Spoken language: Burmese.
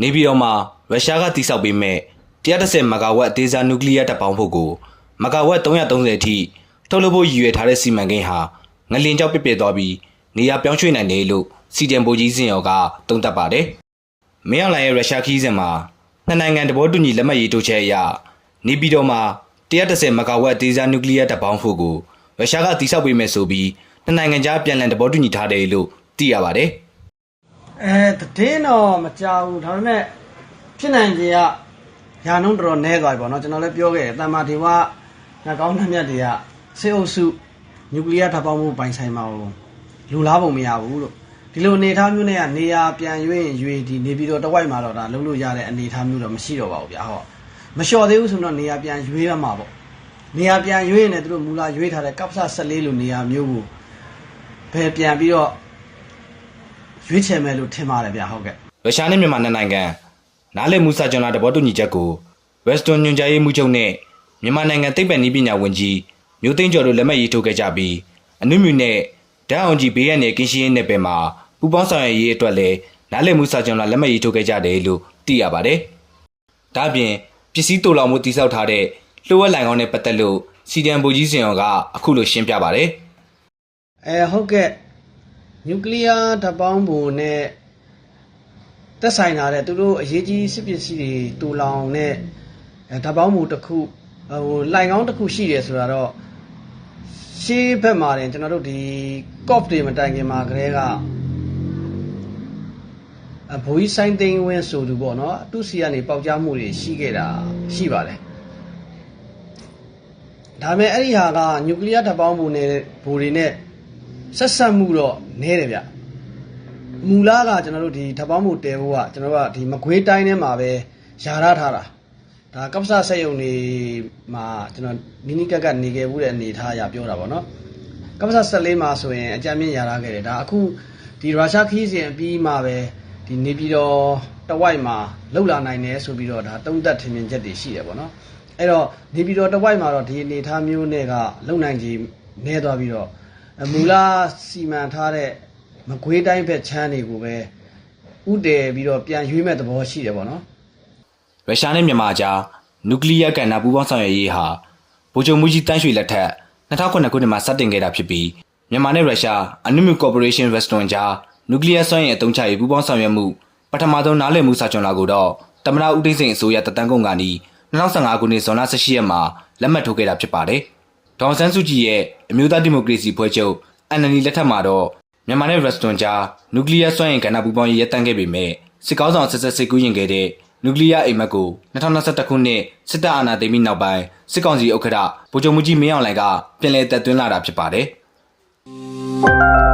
နေပြည်တော်မှာရုရှားကတိစောက်ပေးမဲ့130မဂါဝက်အသေးစားနျူကလ িয়ার တပ်ပေါင်းဖို့ကိုမဂါဝက်330အထိထုတ်လုပ်ဖို့ရည်ရွယ်ထားတဲ့စီမံကိန်းဟာငလင်ကြောက်ပြစ်ပြစ်သွားပြီးနေရာပြောင်းရွှေ့နိုင်တယ်လို့စီတန်ပိုကြီးစင်ရော်ကသုံးသပ်ပါတယ်။မင်းအောင်လှိုင်ရဲ့ရုရှားခီးစဉ်မှာနှစ်နိုင်ငံတဘောတူညီလက်မှတ်ရေးထိုးချက်အရနေပြည်တော်မှာ130မဂါဝက်အသေးစားနျူကလ িয়ার တပ်ပေါင်းဖို့ကိုရုရှားကတိစောက်ပေးမယ်ဆိုပြီးနှစ်နိုင်ငံကြားပြန်လည်တဘောတူညီထားတယ်လို့သိရပါတယ်။ အဲတည်င်းတော့မကြောက်ဘူးဒါပေမဲ့ဖြစ်နိုင်ခြင်းကရာနှုန်းတော်တော်နည်းသွားပြီပေါ့နော်ကျွန်တော်လည်းပြောခဲ့တယ်တမ္မာဒေဝငကောင်းနှမြတ်တွေကစေအုပ်စုနျူကလ িয়ার ထပ်ပေါင်းမှုပိုင်ဆိုင်မှာကိုလူလားပုံမရဘူးလို့ဒီလိုအနေအထားမျိုးနဲ့ကနေရာပြန်ရွေးရင်ရွေးဒီနေပြီးတော့တဝိုက်မှာတော့ဒါလုံးလို့ရတဲ့အနေအထားမျိုးတော့မရှိတော့ပါဘူးဗျာဟောမလျှော်သေးဘူးဆိုတော့နေရာပြန်ရွေးရမှာပေါ့နေရာပြန်ရွေးရင်လည်းသူတို့မူလာရွေးထားတဲ့ကပ်ဆာ14လိုနေရာမျိုးကိုဘယ်ပြန်ပြီးတော့ ရွေးချယ်မယ်လို့ထင်ပါတယ်ဗျာဟုတ်ကဲ့ရုရှားနဲ့မြန်မာနှစ်နိုင်ငံနားလည်မှုစာချုပ်လာတဘောတူညီချက်ကို Western ညွှန်ကြားရေးမှူးချုပ်နဲ့မြန်မာနိုင်ငံသိပ္ပံနည်းပညာဝန်ကြီးမျိုးသိန်းကျော်တို့လက်မှတ်ရေးထိုးခဲ့ကြပြီးအနုမြူနဲ့ဓာတ်အောင်ကြီးဘေးရန်နယ်ကင်းရှင်းရေးနယ်ပယ်မှာပူးပေါင်းဆောင်ရွက်ရေးအတွက်လည်းနားလည်မှုစာချုပ်လာလက်မှတ်ရေးထိုးခဲ့ကြတယ်လို့သိရပါတယ်။ဒါ့အပြင်ပစ္စည်းတူလောင်မှုတိစောက်ထားတဲ့လှုပ်ဝက်လိုင်ကောင်းနဲ့ပတ်သက်လို့စီဒန်ဘူကြီးစင်ရော်ကအခုလိုရှင်းပြပါတယ်အဲဟုတ်ကဲ့ နျူကလ িয়ার ဓာတ်ပေါင်းပုံနဲ့သက်ဆိုင်လာတဲ့သူတို့အရေးကြီးစစ်ပစ္စည်းတွေတူလောင်တဲ့အဲဓာတ်ပေါင်းပုံတစ်ခုဟိုလိုင်ကောင်းတစ်ခုရှိတယ်ဆိုတာတော့ရှေးဘက်မှာတင်ကျွန်တော်တို့ဒီ cough တွေမတိုင်ခင်မှာကလေးကအဘိုးကြီးဆိုင်သိန်းဝင်းဆိုသူပေါ့နော်သူ့စီကနေပေါက်ကြားမှုတွေရှိခဲ့တာရှိပါတယ်ဒါပေမဲ့အဲ့ဒီဟာကနျူကလ িয়ার ဓာတ်ပေါင်းပုံနဲ့ဘူတွေနဲ့ ဆက်ဆက်မှုတော့နည်းတယ်ဗျမူလာကကျွန်တော်တို့ဒီဓာတ်ပေါင်းမှုတဲဖို့ကကျွန်တော်တို့ကဒီမကွေးတိုင်းထဲမှာပဲယာရထားတာဒါကပ္ပစဆက်ယုံနေမှာကျွန်တော်နီးနီးကပ်ကပ်နေခဲ့မှုတဲ့အနေထားအရပြောတာပေါ့နော်ကပ္ပစဆက်လေးမှာဆိုရင်အကြမ်းမြင့်ယာရခဲ့တယ်ဒါအခုဒီရုရှားခီးစဉ်အပြီးမှာပဲဒီနေပြည်တော်တဝိုက်မှာလှုပ်လာနိုင်တယ်ဆိုပြီးတော့ဒါတုံးသက်ထင်မြင်ချက်တွေရှိတယ်ပေါ့နော်အဲ့တော့နေပြည်တော်တဝိုက်မှာတော့ဒီအနေထားမျိုးနဲ့ကလုံနိုင်ကြီးနည်းသွားပြီးတော့အ မူလာစီမံထားတဲ့မကွေးတိုင်းဘက်ချမ်းတွေကိုပဲဥတည်ပြီးတော့ပြန်ရွေးမဲ့သဘောရှိတယ်ပေါ့နော် ။ရုရှားနဲ့မြန်မာကြားနျူကလ িয়ার ကဏ္ဍပူးပေါင်းဆောင်ရွက်ရေးဟာဗိုလ်ချုပ်မှုကြီးတန်းရွှေလက်ထက်2009ခုနှစ်မှာစတင်ခဲ့တာဖြစ်ပြီးမြန်မာနဲ့ရုရှားအနုမြူကော်ပိုရေးရှင်းရက်စတွန်ကြားနျူကလ িয়ার စွမ်းအင်အသုံးချရေးပူးပေါင်းဆောင်ရွက်မှုပထမဆုံးနားလည်မှုစာချုပ်လာကိုတော့တမနာဦးသိန်းစိန်အစိုးရတပ်တန်းကုန်ကနေ2015ခုနှစ်ဇွန်လ18ရက်မှာလက်မှတ်ထိုးခဲ့တာဖြစ်ပါတယ်။ ဒေါန်ဆန်းစုကြည်ရဲ့အမျိုးသားဒီမိုကရေစီဖွဲ့ချုပ် NLD လက်ထက်မှာတော့မြန်မာနဲ့ရက်စတွန်ကြားနျူကလ িয়ারစွမ်းအင်ကဏ္ဍပူးပေါင်းရေးရပ်တန့်ခဲ့ပေမဲ့စစ်ကောင်းဆောင်ဆက်ဆက်စိတ်ကူးရင်ခဲ့တဲ့နျူကလ িয়ারအိမ်မက်ကို2021ခုနှစ်စစ်တပ်အာဏာသိမ်းပြီးနောက်ပိုင်းစစ်ကောင်စီဥက္ကဋ္ဌဗိုလ်ချုပ်မှုကြီးမင်းအောင်လှိုင်ကပြန်လည်တက်သွင်းလာတာဖြစ်ပါတယ်။